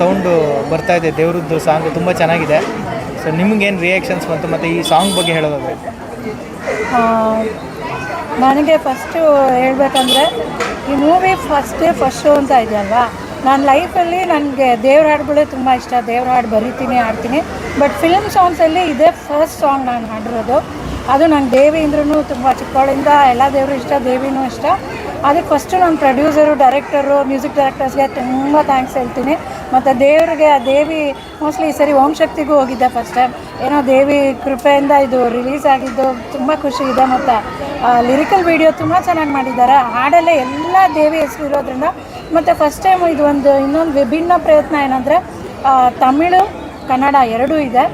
Sound ಬರ್ತಾ ಇದೆ, ದೇವ್ರದ್ದು ಸಾಂಗ್ ತುಂಬ ಚೆನ್ನಾಗಿದೆ. ಸೊ ನಿಮ್ಗೇನು ರಿಯಾಕ್ಷನ್ಸ್ ಬಂತು? ಮತ್ತು ಈ ಸಾಂಗ್ ಬಗ್ಗೆ ಹೇಳೋದಾದ್ರೆ? ನನಗೆ ಫಸ್ಟು ಹೇಳಬೇಕಂದ್ರೆ, ಈ movie first day first show ಅಂತ ಇದೆಯಲ್ವಾ ನಾನು ಲೈಫಲ್ಲಿ ನನಗೆ ದೇವ್ರ ಹಾಡುಗಳೇ ತುಂಬ ಇಷ್ಟ. ದೇವ್ರ ಹಾಡು ಬರಿತೀನಿ, ಹಾಡ್ತೀನಿ. ಬಟ್ ಫಿಲ್ಮ್ ಸಾಂಗ್ಸಲ್ಲಿ ಇದೇ ಫಸ್ಟ್ ಸಾಂಗ್ ನಾನು ಹಾಡಿರೋದು. ಅದು ನಂಗೆ ದೇವಿ ಅಂದ್ರೂ ತುಂಬ ಚಿಕ್ಕವಳಿಂದ ಎಲ್ಲ ದೇವರು ಇಷ್ಟ, ದೇವಿನೂ ಇಷ್ಟ. ಅದಕ್ಕೆ ಫಸ್ಟು ನಾನು ಪ್ರೊಡ್ಯೂಸರು ಡೈರೆಕ್ಟರು ಮ್ಯೂಸಿಕ್ ಡೈರೆಕ್ಟರ್ಸ್ಗೆ ತುಂಬ ಥ್ಯಾಂಕ್ಸ್ ಹೇಳ್ತೀನಿ. ಮತ್ತು ದೇವರಿಗೆ ಆ ದೇವಿ ಮೋಸ್ಟ್ಲಿ ಈ ಸರಿ ಓಂ ಶಕ್ತಿಗೂ ಹೋಗಿದ್ದೆ ಫಸ್ಟ್ ಟೈಮ್ ಏನೋ ದೇವಿ ಕೃಪೆಯಿಂದ ಇದು ರಿಲೀಸ್ ಆಗಿದ್ದು ತುಂಬ ಖುಷಿ ಇದೆ ಮತ್ತು ಲಿರಿಕಲ್ ವಿಡಿಯೋ ತುಂಬ ಚೆನ್ನಾಗಿ ಮಾಡಿದ್ದಾರೆ. ಹಾಡಲ್ಲೇ ಎಲ್ಲ ದೇವಿ ಹೆಸರು ಇರೋದ್ರಿಂದ ಮತ್ತು ಫಸ್ಟ್ ಟೈಮ್ ಇದು ಒಂದು ಇನ್ನೊಂದು ವಿಭಿನ್ನ ಪ್ರಯತ್ನ ಏನಂದರೆ ತಮಿಳು ಕನ್ನಡ ಎರಡೂ ಇದೆ.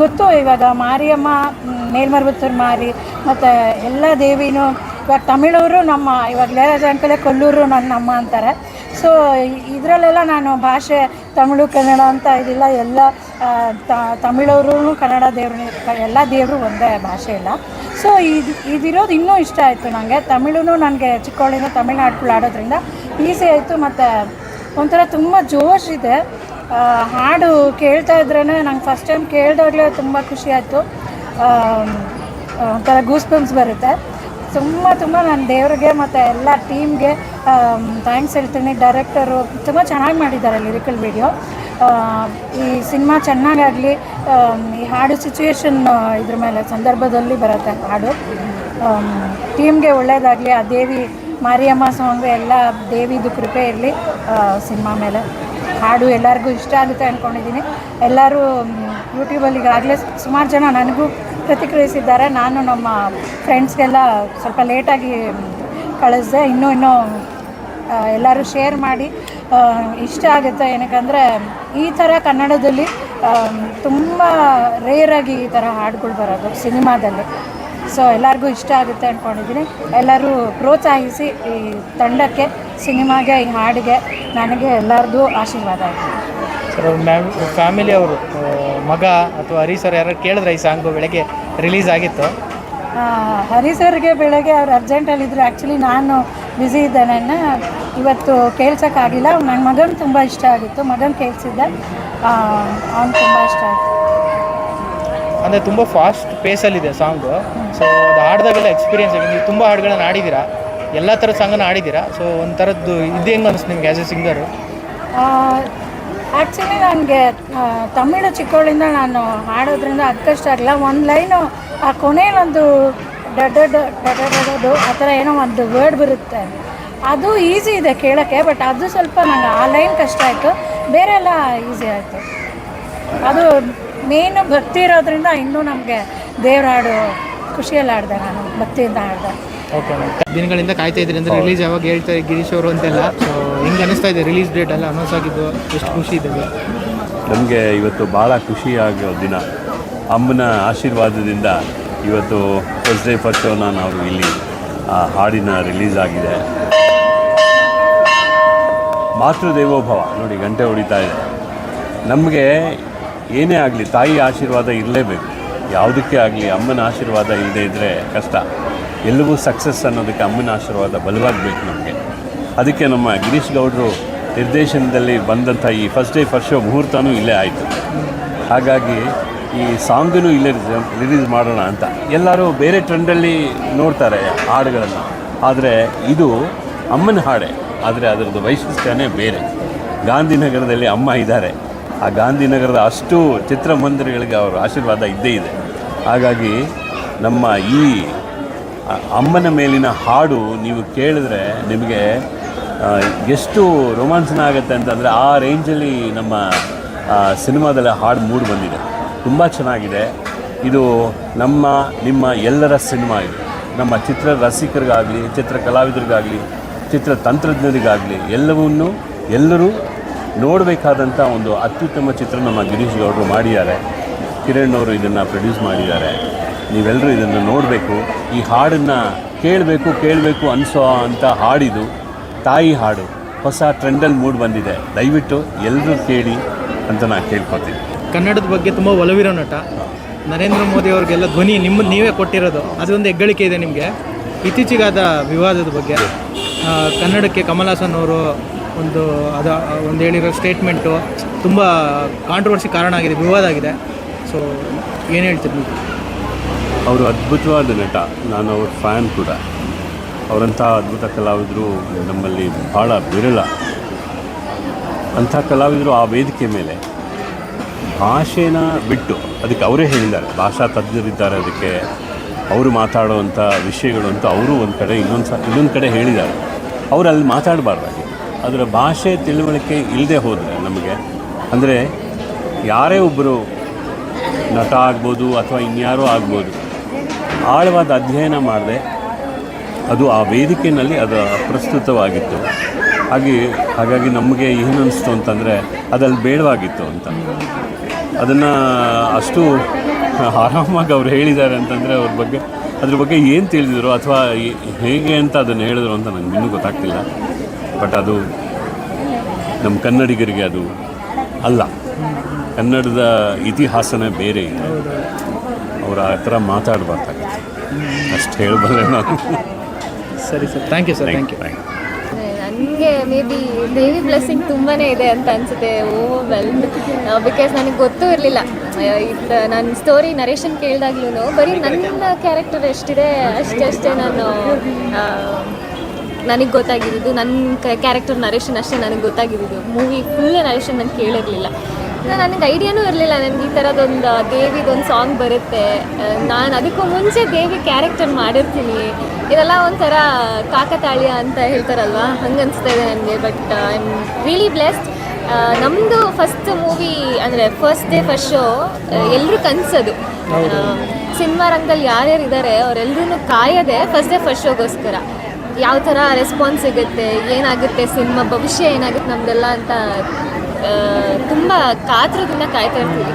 ಗೊತ್ತು ಇವಾಗ ಮಾರಿಯಮ್ಮ ಮ್, ಮಾರಿ ಮತ್ತು ಎಲ್ಲ ದೇವಿನೂ ಇವಾಗ ತಮಿಳವರು ನಮ್ಮ ಇವಾಗ ಇಳಯರಾಜ ಅಂಕಲೇ ಕೊಲ್ಲೂರು ನನ್ನ ಅಮ್ಮ ಅಂತಾರೆ. ಸೊ ಇದರಲ್ಲೆಲ್ಲ ನಾನು ಭಾಷೆ, ತಮಿಳು, ಕನ್ನಡ ಅಂತ ಇದಿಲ್ಲ, ಎಲ್ಲ ತಮಿಳವ್ರೂ, ಕನ್ನಡ ದೇವ್ರು ಎಲ್ಲ ದೇವರು ಒಂದೇ ಭಾಷೆ ಇಲ್ಲ ಸೊ ಇದು, ಇದಿರೋದು ಇನ್ನೂ ಇಷ್ಟ ಆಯಿತು ನನಗೆ ತಮಿಳುನು ನನಗೆ ಚಿಕ್ಕವಳಿನ ತಮಿಳ್ನಾಡ್ಗಳು ಆಡೋದ್ರಿಂದ ಈಸಿ ಆಯಿತು. ಮತ್ತು ಒಂಥರ ತುಂಬ ಜೋಶ್ ಇದೆ. ಹಾಡು ಕೇಳ್ತಾ ಇದ್ರೇ ನಂಗೆ ಫಸ್ಟ್ ಟೈಮ್ ಕೇಳಿದಾಗಲೇ ತುಂಬ ಖುಷಿ ಆಯಿತು. ಒಂಥರ ಗೂಸ್ ಬಂಪ್ಸ್ ಬರುತ್ತೆ. ತುಂಬ ತುಂಬ ನಾನು ದೇವ್ರಿಗೆ ಮತ್ತು ಎಲ್ಲ ಟೀಮ್ಗೆ ಥ್ಯಾಂಕ್ಸ್ ಹೇಳ್ತೀನಿ. ಡೈರೆಕ್ಟರು ತುಂಬ ಚೆನ್ನಾಗಿ ಮಾಡಿದ್ದಾರೆ ಲಿರಿಕಲ್ ವಿಡಿಯೋ ಈ ಸಿನಿಮಾ ಚೆನ್ನಾಗಾಗಲಿ ಈ ಹಾಡು ಸಿಚುವೇಶನ್ ಇದ್ರ ಮೇಲೆ ಸಂದರ್ಭದಲ್ಲಿ ಬರುತ್ತೆ ಹಾಡು. ಟೀಮ್ಗೆ ಒಳ್ಳೆಯದಾಗಲಿ ಆ ದೇವಿ ಮಾರಿಯಮ್ಮ ಸಾಂಗ್ ಎಲ್ಲ ದೇವಿದು ಕೃಪೆ ಇರಲಿ ಸಿನಿಮಾ ಮೇಲೆ. ಹಾಡು ಎಲ್ಲರಿಗೂ ಇಷ್ಟ ಆಗುತ್ತೆ ಅಂದ್ಕೊಂಡಿದ್ದೀನಿ ಎಲ್ಲರೂ ಯೂಟ್ಯೂಬಲ್ಲಿ ಈಗಾಗಲೇ ಸುಮಾರು ಜನ ನನಗೂ ಪ್ರತಿಕ್ರಿಯಿಸಿದ್ದಾರೆ. ನಾನು ನಮ್ಮ ಫ್ರೆಂಡ್ಸ್ಗೆಲ್ಲ ಸ್ವಲ್ಪ ಲೇಟಾಗಿ ಕಳಿಸಿದೆ. ಇನ್ನೂ ಇನ್ನೂ ಎಲ್ಲರೂ ಶೇರ್ ಮಾಡಿ ಇಷ್ಟ ಆಗುತ್ತೆ. ಏನಕ್ಕಂದರೆ ಈ ಥರ ಕನ್ನಡದಲ್ಲಿ ತುಂಬ ರೇರಾಗಿ ಈ ಥರ ಹಾಡುಗಳು ಬರೋದು ಸಿನಿಮಾದಲ್ಲಿ. ಸೊ ಎಲ್ಲರಿಗೂ ಇಷ್ಟ ಆಗುತ್ತೆ ಅಂದ್ಕೊಂಡಿದ್ದೀನಿ ಎಲ್ಲರೂ ಪ್ರೋತ್ಸಾಹಿಸಿ ಈ ತಂಡಕ್ಕೆ ಸಿನಿಮಾಗೆ ಈ ಹಾಡಿಗೆ ನನಗೆ ಎಲ್ಲರದ್ದು ಆಶೀರ್ವಾದ ಇದೆ ಸರ್ ಮ್ಯಾಮ್ ಫ್ಯಾಮಿಲಿ ಅವರು ಮಗ ಅಥವಾ ಹರಿ ಸರ್ ಯಾರು ಕೇಳಿದ್ರೆ ಈ ಸಾಂಗು ಬೆಳಗ್ಗೆ ರಿಲೀಸ್ ಆಗಿತ್ತು? ಹರಿ ಸರ್ಗೆ ಬೆಳಗ್ಗೆ ಅವ್ರು ಅರ್ಜೆಂಟಲ್ಲಿದ್ದರು ಆ್ಯಕ್ಚುಲಿ ನಾನು ಬ್ಯುಸಿ ಇದ್ದೇನೆ ಇವತ್ತು ಕೇಳ್ಸೋಕ್ಕಾಗಿಲ್ಲ. ನನ್ನ ಮಗನ ತುಂಬ ಇಷ್ಟ ಆಗಿತ್ತು. ಮಗನ ಕೇಳಿಸಿದ್ದೆ. ಅವ್ನು ತುಂಬ ಇಷ್ಟ ಆಯಿತು ಅಂದರೆ ತುಂಬ ಫಾಸ್ಟ್ ಪೇಸಲ್ಲಿದೆ ಸಾಂಗು ಸೊ ಅದು ಹಾಡ್ದಾಗೆಲ್ಲ ಎಕ್ಸ್ಪೀರಿಯನ್ಸ್ ಆಗಿದೆ. ನೀವು ತುಂಬ ಹಾಡುಗಳನ್ನ ಆಡಿದ್ದೀರಾ ಎಲ್ಲ ಥರದ ಸಾಂಗನ್ನು ಆಡಿದ್ದೀರಾ ಸೊ ಒಂಥರದ್ದು ಇದು ಹೆಂಗೆ ಅನಿಸ್ತು ನಿಮ್ಗೆ ಆ್ಯಸ್ ಎ ಸಿಂಗರು ಆ್ಯಕ್ಚುಲಿ ನನಗೆ ತಮಿಳು ಚಿಕ್ಕವಳಿಂದ ನಾನು ಹಾಡೋದ್ರಿಂದ ಅದು ಕಷ್ಟ ಆಗಿಲ್ಲ ಒಂದು ಲೈನು ಆ ಕೊನೆಯಲ್ಲೊಂದು ಡಡ್ ಡಡಡು ಆ ಥರ ಏನೋ ಒಂದು ವರ್ಡ್ ಬರುತ್ತೆ ಅದು ಈಸಿ ಇದೆ ಕೇಳೋಕ್ಕೆ ಬಟ್ ಅದು ಸ್ವಲ್ಪ ನಂಗೆ ಆ ಲೈನ್ ಕಷ್ಟ ಆಯಿತು ಬೇರೆ ಎಲ್ಲ ಈಸಿ ಆಯಿತು ಅದು ಮೇನ್ ಭಕ್ತಿ ಇರೋದ್ರಿಂದ ಇನ್ನೂ ನಮಗೆ ದೇವ್ರ ಹಾಡು ಖುಷಿಯಲ್ಲಿ ಆಡಿದೆ ನಾನು ಭಕ್ತಿಯಿಂದ ಆಡಿದೆ ಓಕೆ ದಿನಗಳಿಂದ ಕಾಯ್ತಾ ಇದ್ರಿ ಅಂದರೆ ರಿಲೀಸ್ ಯಾವಾಗ ಹೇಳ್ತಾರೆ ಗಿರೀಶ್ ಅವರು ಅಂತೆಲ್ಲ ಸೊ ಹಿಂಗೆ ಅನಿಸ್ತಾ ಇದೆ ರಿಲೀಸ್ ಡೇಟ್ ಎಲ್ಲ ಅನೌನ್ಸ್ ಆಗಿದ್ದು ಎಷ್ಟು ಖುಷಿ ಇದೆ ನಮಗೆ ಇವತ್ತು ಭಾಳ ಖುಷಿಯಾಗೋ ದಿನ ಅಮ್ಮನ ಆಶೀರ್ವಾದದಿಂದ ಇವತ್ತು ಫಸ್ಟ್ ಡೇ ಫಸ್ಟ್ ಶೋನ ನಾವು ಇಲ್ಲಿ, ಆ, ಹಾಡಿನ ರಿಲೀಸ್ ಆಗಿದೆ. ಮಾತೃದೇವೋಭವ ನೋಡಿ, ಗಂಟೆ ಹೊಡಿತಾ ಇದೆ. ನಮಗೆ ಏನೇ ಆಗಲಿ, ತಾಯಿ ಆಶೀರ್ವಾದ ಇರಲೇಬೇಕು. ಯಾವುದಕ್ಕೆ ಆಗಲಿ, ಅಮ್ಮನ ಆಶೀರ್ವಾದ ಇಲ್ಲದೆ ಇದ್ದರೆ ಕಷ್ಟ. ಎಲ್ಲವೂ ಸಕ್ಸಸ್ ಅನ್ನೋದಕ್ಕೆ ಅಮ್ಮನ ಆಶೀರ್ವಾದ ಬಲವಾಗಬೇಕು ನಮಗೆ. ಅದಕ್ಕೆ ನಮ್ಮ ಗಿರೀಶ್ ಗೌಡರು ನಿರ್ದೇಶನದಲ್ಲಿ ಬಂದಂಥ ಈ ಫಸ್ಟ್ ಡೇ ಫಸ್ಟ್ ಶೋ ಮುಹೂರ್ತನೂ ಇಲ್ಲೇ ಆಯಿತು. ಹಾಗಾಗಿ ಈ ಸಾಂಗನ್ನು ಇಲ್ಲೇ ರಿಲೀಸ್ ಮಾಡೋಣ ಅಂತ. ಎಲ್ಲರೂ ಬೇರೆ ಟ್ರೆಂಡಲ್ಲಿ ನೋಡ್ತಾರೆ ಹಾಡುಗಳನ್ನು. ಆದರೆ ಇದು ಅಮ್ಮನ ಹಾಡೆ. ಆದರೆ ಅದರದ್ದು ವೈಶಿಷ್ಟ್ಯನೇ ಬೇರೆ. ಗಾಂಧಿನಗರದಲ್ಲಿ ಅಮ್ಮ ಇದ್ದಾರೆ. ಆ ಗಾಂಧಿನಗರದ ಅಷ್ಟು ಚಿತ್ರಮಂದಿರಗಳಿಗೆ ಅವರ ಆಶೀರ್ವಾದ ಇದ್ದೇ ಇದೆ. ಹಾಗಾಗಿ ನಮ್ಮ ಈ ಅಮ್ಮನ ಮೇಲಿನ ಹಾಡು ನೀವು ಕೇಳಿದ್ರೆ ನಿಮಗೆ ಎಷ್ಟು ರೋಮಾಂಚನ ಆಗುತ್ತೆ ಅಂತಂದರೆ ಆ ರೇಂಜಲ್ಲಿ ನಮ್ಮ ಸಿನಿಮಾದಲ್ಲಿ ಹಾಡು ಮೂಡಿ ಬಂದಿದೆ. ತುಂಬ ಚೆನ್ನಾಗಿದೆ. ಇದು ನಮ್ಮ, ನಿಮ್ಮ ಎಲ್ಲರ ಸಿನಿಮಾ ಇದು. ನಮ್ಮ ಚಿತ್ರ ರಸಿಕರಿಗಾಗಲಿ, ಚಿತ್ರ ಕಲಾವಿದರಿಗಾಗಲಿ, ಚಿತ್ರ ತಂತ್ರಜ್ಞರಿಗಾಗಲಿ ಎಲ್ಲವನ್ನೂ ಎಲ್ಲರೂ ನೋಡಬೇಕಾದಂಥ ಒಂದು ಅತ್ಯುತ್ತಮ ಚಿತ್ರ ನಮ್ಮ ಗಿರೀಶ್ ಗೌಡರು ಮಾಡಿದ್ದಾರೆ. ಕಿರಣ್ ಅವರು ಇದನ್ನು ಪ್ರೊಡ್ಯೂಸ್ ಮಾಡಿದ್ದಾರೆ. ನೀವೆಲ್ಲರೂ ಇದನ್ನು ನೋಡಬೇಕು. ಈ ಹಾಡನ್ನು ಕೇಳಬೇಕು ಕೇಳಬೇಕು ಅನಿಸೋ ಅಂಥ ಹಾಡಿದು, ತಾಯಿ ಹಾಡು, ಹೊಸ ಟ್ರೆಂಡಲ್ಲಿ ಮೂಡ್ ಬಂದಿದೆ. ದಯವಿಟ್ಟು ಎಲ್ಲರೂ ಕೇಳಿ ಅಂತ ನಾನು ಕೇಳ್ಕೊತೀನಿ ಕನ್ನಡದ ಬಗ್ಗೆ ತುಂಬ ಒಲವಿರೋ ನಟ. ನರೇಂದ್ರ ಮೋದಿ ಅವ್ರಿಗೆಲ್ಲ ಧ್ವನಿ ನಿಮ್ಮ, ನೀವೇ ಕೊಟ್ಟಿರೋದು. ಅದೊಂದು ಹೆಗ್ಗಳಿಕೆ ಇದೆ ನಿಮಗೆ. ಇತ್ತೀಚೆಗಾದ ವಿವಾದದ ಬಗ್ಗೆ. ಕನ್ನಡಕ್ಕೆ ಕಮಲ್ ಹಾಸನ್ ಅವರು ಒಂದು, ಅದ, ಒಂದು ಹೇಳಿರೋ ಸ್ಟೇಟ್ಮೆಂಟು ತುಂಬ ಕಾಂಟ್ರವರ್ಸಿ ಕಾರಣ ಆಗಿದೆ, ವಿವಾದ ಆಗಿದೆ. ಸೊ ಏನು ಹೇಳ್ತೀರಿ ನೀವು? ಅವರು ಅದ್ಭುತವಾದ ನಟ. ನಾನು ಅವ್ರ ಫ್ಯಾನ್ ಕೂಡ. ಅವರಂಥ ಅದ್ಭುತ ಕಲಾವಿದರು ನಮ್ಮಲ್ಲಿ ಭಾಳ ವಿರಳ. ಅಂಥ ಕಲಾವಿದರು ಆ ವೇದಿಕೆ ಮೇಲೆ ಭಾಷೆನ ಬಿಟ್ಟು ಅದಕ್ಕೆ ಅವರೇ ಹೇಳಿದ್ದಾರೆ. ಭಾಷಾ ತಜ್ಞರಿದ್ದಾರೆ ಅದಕ್ಕೆ. ಅವರು ಮಾತಾಡುವಂಥ ವಿಷಯಗಳು ಅಂತ ಅವರು ಒಂದು ಕಡೆ ಇನ್ನೊಂದು ಸ, ಇನ್ನೊಂದು ಕಡೆ ಹೇಳಿದ್ದಾರೆ. ಅವರು ಅಲ್ಲಿ ಮಾತಾಡಬಾರ್ದಾಗಿ ಅದರ ಭಾಷೆ ತಿಳುವಳಿಕೆ ಇಲ್ಲದೆ ಹೋದರೆ ನಮಗೆ, ಅಂದರೆ ಯಾರೇ ಒಬ್ಬರು ನಟ ಆಗ್ಬೋದು ಅಥವಾ ಇನ್ಯಾರೋ ಆಗ್ಬೋದು, ಆಳವಾದ ಅಧ್ಯಯನ ಮಾಡದೆ ಅದು ಆ ವೇದಿಕೆಯಲ್ಲಿ ಅದು ಪ್ರಸ್ತುತವಾಗಿತ್ತು. ಹಾಗೆ ಹಾಗಾಗಿ ನಮಗೆ ಏನು ಅನಿಸ್ತು ಅಂತಂದರೆ ಅದಲ್ಲಿ ಬೇಡವಾಗಿತ್ತು ಅಂತ. ಅದನ್ನು ಅಷ್ಟು ಆರಾಮಾಗಿ ಅವ್ರು ಹೇಳಿದ್ದಾರೆ ಅಂತಂದರೆ ಅವ್ರ ಬಗ್ಗೆ ಅದ್ರ ಬಗ್ಗೆ ಏನು ತಿಳಿದಿದ್ರು ಅಥವಾ ಹೇಗೆ ಅಂತ ಅದನ್ನು ಹೇಳಿದ್ರು ಅಂತ ನನಗೆ ಇನ್ನೂ ಗೊತ್ತಾಗ್ತಿಲ್ಲ. ಬಟ್ ಅದು ನಮ್ಮ ಕನ್ನಡಿಗರಿಗೆ ಅದು ಅಲ್ಲ. ಕನ್ನಡದ ಇತಿಹಾಸನೇ ಬೇರೆ ಇದೆ. ಅವ್ರು ಆ ಥರ ಮಾತಾಡಬಾರ್ದಾಗಿತ್ತು ಅಷ್ಟು ಹೇಳಬಲ್ಲೆ ನಾನು. ಸರಿ sir thank you sir thank you thank you ನನಗೆ ಮೇ ಬಿ ದೇವಿ ಬ್ಲೆಸ್ಸಿಂಗ್ ತುಂಬಾ ಇದೆ ಅಂತ ಅನಿಸುತ್ತೆ ಓ ವೆಲ್ ಬಿಕಾಸ್ ನನಗೆ ಗೊತ್ತೂ ಇರಲಿಲ್ಲ. ಇದು, ನಾನು ಸ್ಟೋರಿ ನರೇಶನ್ ಕೇಳಿದಾಗ್ಲೂ ಬರೀ ನನ್ನ ಕ್ಯಾರೆಕ್ಟರ್ ಎಷ್ಟಿದೆ ಅಷ್ಟೇ ನಾನು ನನಗೆ ಗೊತ್ತಾಗಿರೋದು. ನನ್ನ ಕ್ಯಾರೆಕ್ಟರ್ ನರೇಶನ್ ಅಷ್ಟೇ ನನಗೆ ಗೊತ್ತಾಗಿರೋದು. ಮೂವಿ ಫುಲ್ ನರೇಶನ್ ನಾನು ಕೇಳಿರಲಿಲ್ಲ. ನನಗೆ ಐಡಿಯಾನೂ ಇರಲಿಲ್ಲ. ನನಗೆ ಈ ಥರದೊಂದು ದೇವಿದೊಂದು ಸಾಂಗ್ ಬರುತ್ತೆ. ನಾನು ಅದಕ್ಕೂ ಮುಂಚೆ ದೇವಿ ಕ್ಯಾರೆಕ್ಟರ್ ಮಾಡಿರ್ತೀನಿ. ಇದೆಲ್ಲ ಒಂಥರ ಕಾಕತಾಳೀಯ ಅಂತ ಹೇಳ್ತಾರಲ್ವ? ಹಂಗೆ ಅನಿಸ್ತಾ ಇದೆ ನನಗೆ but I am really blessed ನಮ್ಮದು ಫಸ್ಟ್ ಮೂವಿ ಅಂದರೆ ಫಸ್ಟ್ ಡೇ ಫಸ್ಟ್ ಶೋ ಎಲ್ಲರೂ ಕನ್ಸೋದು. ಸಿನಿಮಾ ರಂಗದಲ್ಲಿ ಯಾರ್ಯಾರು ಇದ್ದಾರೆ ಅವರೆಲ್ಲರೂ ಕಾಯೋದೇ ಫಸ್ಟ್ ಡೇ ಫಸ್ಟ್ ಶೋಗೋಸ್ಕರ ಯಾವ ಥರ ರೆಸ್ಪಾನ್ಸ್ ಸಿಗುತ್ತೆ ಏನಾಗುತ್ತೆ ಸಿನಿಮಾ ಭವಿಷ್ಯ ಏನಾಗುತ್ತೆ ನಮ್ಮದೆಲ್ಲ ಅಂತ ತುಂಬ ಕಾತ್ರದಿಂದ ಕಾಯ್ತಾ ಇರ್ತೀವಿ.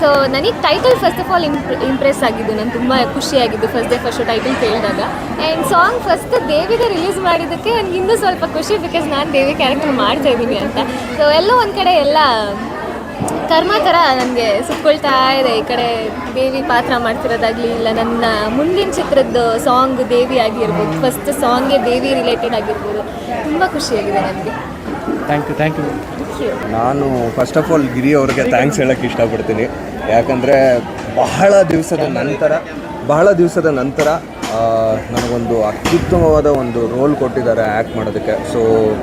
ಸೊ ನನಗೆ title first of all impress ಆಗಿದ್ದು ನಾನು ತುಂಬ ಖುಷಿಯಾಗಿದ್ದು ಫಸ್ಟ್ ಡೇ ಫಸ್ಟ್ ಟೈಟಲ್ ಕೇಳಿದಾಗ. ಆ್ಯಂಡ್ ಸಾಂಗ್ ಫಸ್ಟ್ ದೇವಿಗೆ ರಿಲೀಸ್ ಮಾಡಿದ್ದಕ್ಕೆ ನನಗೆ ಇನ್ನೂ ಸ್ವಲ್ಪ ಖುಷಿ ಬಿಕಾಸ್ ನಾನು ದೇವಿ ಕ್ಯಾರೆಕ್ಟರ್ ಮಾಡ್ತಾ ಇದ್ದೀನಿ ಅಂತ. ಸೊ ಎಲ್ಲೋ ಒಂದು ಕಡೆ ಎಲ್ಲ ಕರ್ಮ ಥರ ನನಗೆ ಸುತ್ಕೊಳ್ತಾ ಇದೆ. ಈ ಕಡೆ ದೇವಿ ಪಾತ್ರ ಮಾಡ್ತಿರೋದಾಗಲಿ, ಇಲ್ಲ ನನ್ನ ಮುಂದಿನ ಚಿತ್ರದ್ದು ಸಾಂಗ್ ದೇವಿ ಆಗಿರ್ಬೋದು ಫಸ್ಟ್ ಸಾಂಗೇ ದೇವಿ ರಿಲೇಟೆಡ್ ಆಗಿರ್ಬೋದು, ತುಂಬ ಖುಷಿಯಾಗಿದೆ ನನಗೆ ಥ್ಯಾಂಕ್ ಯು ಥ್ಯಾಂಕ್ ಯು ನಾನು ಫಸ್ಟ್ ಆಫ್ ಆಲ್ ಗಿರಿ ಅವ್ರಿಗೆ ಥ್ಯಾಂಕ್ಸ್ ಹೇಳೋಕ್ಕೆ ಇಷ್ಟಪಡ್ತೀನಿ. ಯಾಕಂದರೆ ಬಹಳ ದಿವಸದ ನಂತರ, ಬಹಳ ದಿವಸದ ನಂತರ ನನಗೊಂದು ಅತ್ಯುತ್ತಮವಾದ ಒಂದು ರೋಲ್ ಕೊಟ್ಟಿದ್ದಾರೆ ಆ್ಯಕ್ಟ್ ಮಾಡೋದಕ್ಕೆ. So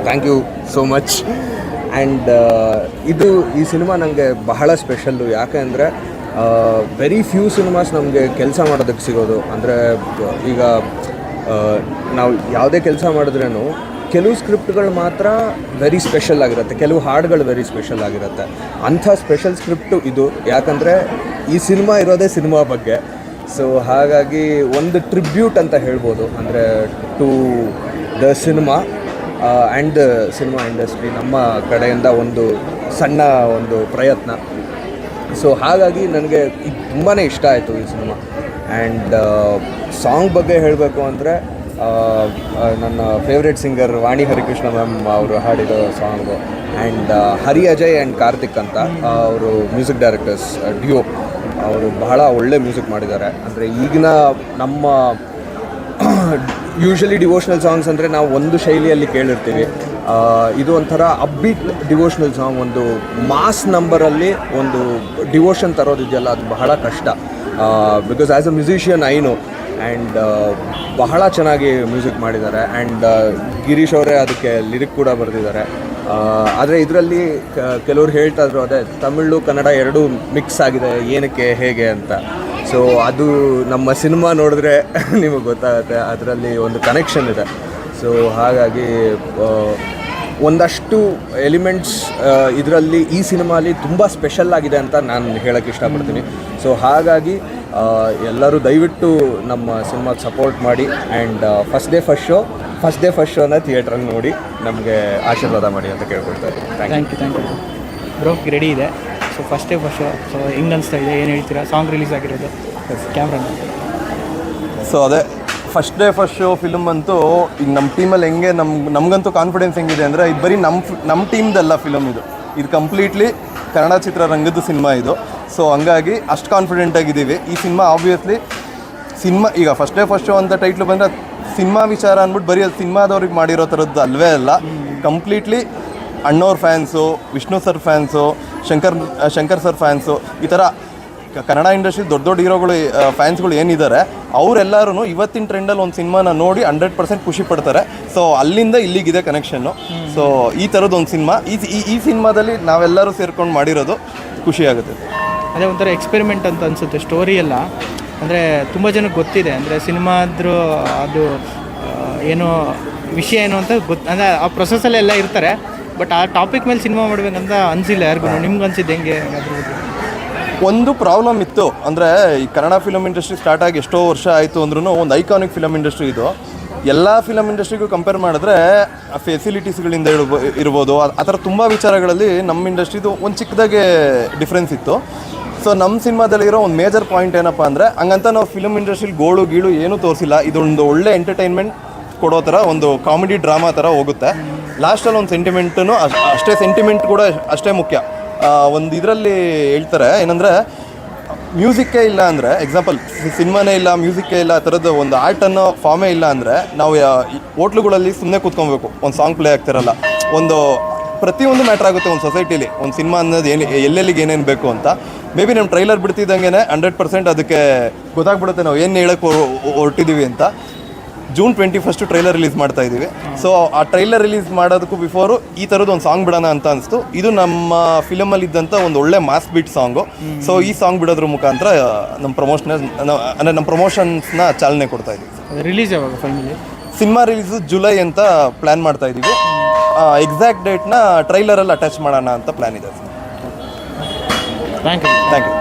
thank you so much and ಇದು ಈ ಸಿನಿಮಾ ನನಗೆ ಬಹಳ ಸ್ಪೆಷಲ್ಲು ಯಾಕೆ ಅಂದರೆ ವೆರಿ ಫ್ಯೂ ಸಿನಿಮಾಸ್ ನಮಗೆ ಕೆಲಸ ಮಾಡೋದಕ್ಕೆ ಸಿಗೋದು. ಅಂದರೆ, ಈಗ ನಾವು ಯಾವುದೇ ಕೆಲಸ ಮಾಡಿದ್ರೂ ಕೆಲವು ಸ್ಕ್ರಿಪ್ಟ್ಗಳು ಮಾತ್ರ ವೆರಿ ಸ್ಪೆಷಲ್ ಆಗಿರುತ್ತೆ. ಕೆಲವು ಹಾಡುಗಳು ವೆರಿ ಸ್ಪೆಷಲ್ ಆಗಿರುತ್ತೆ. ಅಂಥ ಸ್ಪೆಷಲ್ ಸ್ಕ್ರಿಪ್ಟು ಇದು. ಯಾಕಂದರೆ ಈ ಸಿನಿಮಾ ಇರೋದೇ ಸಿನಿಮಾ ಬಗ್ಗೆ. ಸೊ ಹಾಗಾಗಿ ಒಂದು ಟ್ರಿಬ್ಯೂಟ್ ಅಂತ ಹೇಳ್ಬೋದು. ಅಂದರೆ to the cinema and the cinema industry ನಮ್ಮ ಕಡೆಯಿಂದ ಒಂದು ಸಣ್ಣ ಒಂದು ಪ್ರಯತ್ನ. ಸೊ ಹಾಗಾಗಿ ನನಗೆ ಇದು ತುಂಬಾ ಇಷ್ಟ ಆಯಿತು ಈ ಸಿನಿಮಾ. ಆ್ಯಂಡ್ ಸಾಂಗ್ ಬಗ್ಗೆ ಹೇಳಬೇಕು ಅಂದರೆ ನನ್ನ favourite singer Vani Harikrishna ma'am ಅವರು ಹಾಡಿದ song and Hari Ajay and Karthik ಅಂತ ಅವರು ಮ್ಯೂಸಿಕ್ ಡೈರೆಕ್ಟರ್ಸ್ ಡಿಯೋ ಅವರು ಬಹಳ ಒಳ್ಳೆ ಮ್ಯೂಸಿಕ್ ಮಾಡಿದ್ದಾರೆ. ಅಂದರೆ ಈಗಿನ ನಮ್ಮ ಯೂಶಲಿ ಡಿವೋಷ್ನಲ್ ಸಾಂಗ್ಸ್ ಅಂದರೆ ನಾವು ಒಂದು ಶೈಲಿಯಲ್ಲಿ ಕೇಳಿರ್ತೀವಿ. ಇದು ಒಂಥರ ಅಬ್ಬಿಟ್ ಡಿವೋಷ್ನಲ್ ಸಾಂಗ್ ಒಂದು ಮಾಸ್ ನಂಬರಲ್ಲಿ ಒಂದು ಡಿವೋಷನ್ ತರೋದಿದೆಯಲ್ಲ, ಅದು ಬಹಳ ಕಷ್ಟ. Because as a musician I know and ಬಹಳ ಚೆನ್ನಾಗಿ ಮ್ಯೂಸಿಕ್ ಮಾಡಿದ್ದಾರೆ. ಆ್ಯಂಡ್ ಗಿರೀಶ್ ಅವರೇ ಅದಕ್ಕೆ ಲಿರಿಕ್ ಕೂಡ ಬರೆದಿದ್ದಾರೆ. ಆದರೆ ಇದರಲ್ಲಿ ಕೆಲವರು ಹೇಳ್ತಾ ಇದ್ರು ಅದೇ, ತಮಿಳು, ಕನ್ನಡ ಎರಡೂ ಮಿಕ್ಸ್ ಆಗಿದೆ, ಏನಕ್ಕೆ, ಹೇಗೆ ಅಂತ. ಸೊ ಅದು ನಮ್ಮ ಸಿನಿಮಾ ನೋಡಿದ್ರೆ ನಿಮಗೆ ಗೊತ್ತಾಗುತ್ತೆ, ಅದರಲ್ಲಿ ಒಂದು ಕನೆಕ್ಷನ್ ಇದೆ. ಸೊ ಹಾಗಾಗಿ ಒಂದಷ್ಟು ಎಲಿಮೆಂಟ್ಸ್ ಇದರಲ್ಲಿ ಈ ಸಿನಿಮಾಲಿ ತುಂಬ ಸ್ಪೆಷಲ್ ಆಗಿದೆ ಅಂತ ನಾನು ಹೇಳೋಕ್ಕೆ ಇಷ್ಟಪಡ್ತೀನಿ. ಸೊ ಹಾಗಾಗಿ ಎಲ್ಲರೂ ದಯವಿಟ್ಟು ನಮ್ಮ ಸಿನಿಮಾಗೆ ಸಪೋರ್ಟ್ ಮಾಡಿ and first day first show first day first ಶೋನ ಥಿಯೇಟ್ರಲ್ಲಿ ನೋಡಿ ನಮಗೆ ಆಶೀರ್ವಾದ ಮಾಡಿ ಅಂತ ಕೇಳ್ಕೊಳ್ತಾ ಇದ್ದೀನಿ. Thank you thank you bro ready ಇದೆ. So first day first show so ಹೆಂಗೆ ಅನಿಸ್ತಾ ಇದೆ. ಏನು ಹೇಳ್ತೀರಾ? ಸಾಂಗ್ ರಿಲೀಸ್ ಆಗಿರೋದು. ಕ್ಯಾಮ್ರಾನ ಸೊ ಅದೇ first day first show film ಅಂತೂ ಈಗ ನಮ್ಮ ಟೀಮಲ್ಲಿ ಹೆಂಗೆ ನಮ್ಗೆ ನಮಗಂತೂ ಕಾನ್ಫಿಡೆನ್ಸ್ ಹೆಂಗಿದೆ ಅಂದರೆ ಇದು ಬರೀ ನಮ್ಮ ನಮ್ಮ ಟೀಮ್ದಲ್ಲ ಫಿಲಮ್ ಇದು. ಇದು ಕಂಪ್ಲೀಟ್ಲಿ ಕನ್ನಡ ಚಿತ್ರರಂಗದ ಸಿನಿಮಾ ಇದು. ಸೊ ಹಂಗಾಗಿ ಅಷ್ಟು ಕಾನ್ಫಿಡೆಂಟ್ ಆಗಿದ್ದೀವಿ. ಈ ಸಿನಿಮಾ ಆಬ್ವಿಯಸ್ಲಿ ಸಿನಿಮಾ, ಈಗ ಫಸ್ಟೇ ಫಸ್ಟು ಅಂತ ಟೈಟ್ಲು ಬಂದರೆ ಸಿನಿಮಾ ವಿಚಾರ ಅಂದ್ಬಿಟ್ಟು ಬರೀ ಸಿನಿಮಾದವ್ರಿಗೆ ಮಾಡಿರೋ ಥರದ್ದು ಅಲ್ವೇ ಅಲ್ಲ. ಕಂಪ್ಲೀಟ್ಲಿ ಅಣ್ಣವ್ರ fans Vishnu sir fans Shankar Shankar sir fans ಈ ಥರ ಕನ್ನಡ ಇಂಡಸ್ಟ್ರಿ ದೊಡ್ಡ ದೊಡ್ಡ ಹೀರೋಗಳು ಫ್ಯಾನ್ಸ್ಗಳು ಏನಿದ್ದಾರೆ ಅವರೆಲ್ಲರೂ ಇವತ್ತಿನ ಟ್ರೆಂಡಲ್ಲಿ ಒಂದು ಸಿನಿಮಾನ ನೋಡಿ ಹಂಡ್ರೆಡ್ ಪರ್ಸೆಂಟ್ ಖುಷಿ ಪಡ್ತಾರೆ. ಸೊ ಅಲ್ಲಿಂದ ಇಲ್ಲಿಗಿದೆ ಕನೆಕ್ಷನ್ನು ಸೊ ಈ ಥರದ್ದು ಒಂದು ಸಿನಿಮಾ ಈ, ಈ- ಸಿನಿಮಾದಲ್ಲಿ ನಾವೆಲ್ಲರೂ ಸೇರ್ಕೊಂಡು ಮಾಡಿರೋದು ಖುಷಿ ಆಗುತ್ತೆ. ಅದೇ ಒಂಥರ ಎಕ್ಸ್ಪೆರಿಮೆಂಟ್ ಅಂತ ಅನಿಸುತ್ತೆ ಸ್ಟೋರಿ ಎಲ್ಲ. ಅಂದರೆ ತುಂಬ ಜನಕ್ಕೆ ಗೊತ್ತಿದೆ ಅಂದರೆ ಸಿನಿಮಾದ್ರು ಅದು ಏನು ವಿಷಯ ಏನು ಅಂತ ಗೊತ್ತು ಅಂದರೆ ಆ ಪ್ರೊಸೆಸಲ್ಲೇ ಎಲ್ಲ ಇರ್ತಾರೆ ಬಟ್ ಆ ಟಾಪಿಕ್ ಮೇಲೆ ಸಿನಿಮಾ ಮಾಡಬೇಕಂತ ಅನಿಸಿಲ್ಲ ಯಾರಿಗೂ ನಿಮ್ಗೆ ಅನ್ಸಿದ್ದು ಹೆಂಗೆ ಅದ್ರ ಬಗ್ಗೆ? ಒಂದು ಪ್ರಾಬ್ಲಮ್ ಇತ್ತು ಅಂದರೆ ಈ ಕನ್ನಡ ಫಿಲಮ್ ಇಂಡಸ್ಟ್ರಿ ಸ್ಟಾರ್ಟ್ ಆಗಿ ಎಷ್ಟೋ ವರ್ಷ ಆಯಿತು ಅಂದ್ರೂ ಒಂದು ಐಕಾನಿಕ್ ಫಿಲಮ್ ಇಂಡಸ್ಟ್ರಿ ಇದು. ಎಲ್ಲ ಫಿಲಮ್ ಇಂಡಸ್ಟ್ರಿಗೂ ಕಂಪೇರ್ ಮಾಡಿದ್ರೆ ಫೆಸಿಲಿಟೀಸ್ಗಳಿಂದ ಇರ್ಬೋ ಇರ್ಬೋದು ಆ ಥರ ತುಂಬ ವಿಚಾರಗಳಲ್ಲಿ ನಮ್ಮ ಇಂಡಸ್ಟ್ರಿದು ಒಂದು ಚಿಕ್ಕದಾಗೆ ಡಿಫ್ರೆನ್ಸ್ ಇತ್ತು. ಸೊ ನಮ್ಮ ಸಿನಿಮಾದಲ್ಲಿರೋ ಒಂದು ಮೇಜರ್ ಪಾಯಿಂಟ್ ಏನಪ್ಪ ಅಂದರೆ, ಹಂಗಂತ ನಾವು ಫಿಲಮ್ ಇಂಡಸ್ಟ್ರಿಲಿ ಗೋಳು ಗೀಳು ಏನೂ ತೋರಿಸಿಲ್ಲ. ಇದೊಂದು ಒಳ್ಳೆ ಎಂಟರ್ಟೈನ್ಮೆಂಟ್ ಕೊಡೋ ಥರ, ಒಂದು ಕಾಮಿಡಿ ಡ್ರಾಮಾ ಥರ ಹೋಗುತ್ತೆ. ಲಾಸ್ಟಲ್ಲಿ ಒಂದು ಸೆಂಟಿಮೆಂಟನ್ನು ಅಷ್ಟೇ ಸೆಂಟಿಮೆಂಟ್ ಕೂಡ ಅಷ್ಟೇ ಮುಖ್ಯ. ಒಂದು ಇದರಲ್ಲಿ ಹೇಳ್ತಾರೆ, ಏನಂದರೆ, ಮ್ಯೂಸಿಕ್ಕೇ ಇಲ್ಲ ಅಂದರೆ ಎಕ್ಸಾಂಪಲ್ ಸಿನಿಮಾನೇ ಇಲ್ಲ, ಮ್ಯೂಸಿಕ್ಕೇ ಇಲ್ಲ, ಆ ಥರದ್ದು ಒಂದು ಆರ್ಟ್ ಅನ್ನೋ ಫಾರ್ಮೇ ಇಲ್ಲ ಅಂದರೆ, ನಾವು ಹೋಟ್ಲುಗಳಲ್ಲಿ ಸುಮ್ಮನೆ ಕೂತ್ಕೊಬೇಕು. ಒಂದು ಸಾಂಗ್ ಪ್ಲೇ ಆಗ್ತಿರಲ್ಲ. ಒಂದು ಪ್ರತಿಯೊಂದು ಮ್ಯಾಟ್ರ್ ಆಗುತ್ತೆ ಒಂದು ಸೊಸೈಟಿಲಿ ಒಂದು ಸಿನಿಮಾ ಅನ್ನೋದು ಏನು ಎಲ್ಲೆಲ್ಲಿಗೆ ಏನೇನು ಬೇಕು ಅಂತ. ಮೇ ಬಿ ನಮ್ಮ ಟ್ರೈಲರ್ ಬಿಡ್ತಿದ್ದಂಗೆ ಹಂಡ್ರೆಡ್ ಪರ್ಸೆಂಟ್ ಅದಕ್ಕೆ ಗೊತ್ತಾಗ್ಬಿಡುತ್ತೆ ನಾವು ಏನು ಹೇಳಕ್ಕೆ ಹೊರಟಿದ್ದೀವಿ ಅಂತ. June twenty first trailer release ಮಾಡ್ತಾ ಇದ್ದೀವಿ. ಸೊ ಆ ಟ್ರೈಲರ್ ರಿಲೀಸ್ ಮಾಡೋದಕ್ಕೂ ಬಿಫೋರು ಈ ಥರದ್ದು ಒಂದು ಸಾಂಗ್ ಬಿಡೋಣ ಅಂತ ಅನಿಸ್ತು. ಇದು ನಮ್ಮ ಫಿಲಮಲ್ಲಿ ಇದ್ದಂಥ ಒಂದು ಒಳ್ಳೆ ಮಾಸ್ ಬೀಟ್ ಸಾಂಗು ಸೊ ಈ ಸಾಂಗ್ ಬಿಡೋದ್ರ ಮುಖಾಂತರ ನಮ್ಮ ಪ್ರಮೋಷನ್ ಅಂದರೆ ನಮ್ಮ ಪ್ರಮೋಷನ್ಸ್ನ ಚಾಲನೆ ಕೊಡ್ತಾ ಇದ್ದೀವಿ. ರಿಲೀಸ್ ಯಾವಾಗ ಫೈನಲಿ ಸಿನಿಮಾ ರಿಲೀಸು ಜುಲೈ ಅಂತ ಪ್ಲ್ಯಾನ್ ಮಾಡ್ತಾ ಇದ್ದೀವಿ. ಎಕ್ಸಾಕ್ಟ್ ಡೇಟ್ನ ಟ್ರೈಲರಲ್ಲಿ ಅಟ್ಯಾಚ್ ಮಾಡೋಣ ಅಂತ ಪ್ಲ್ಯಾನ್ ಇದೆ. Thank you thank you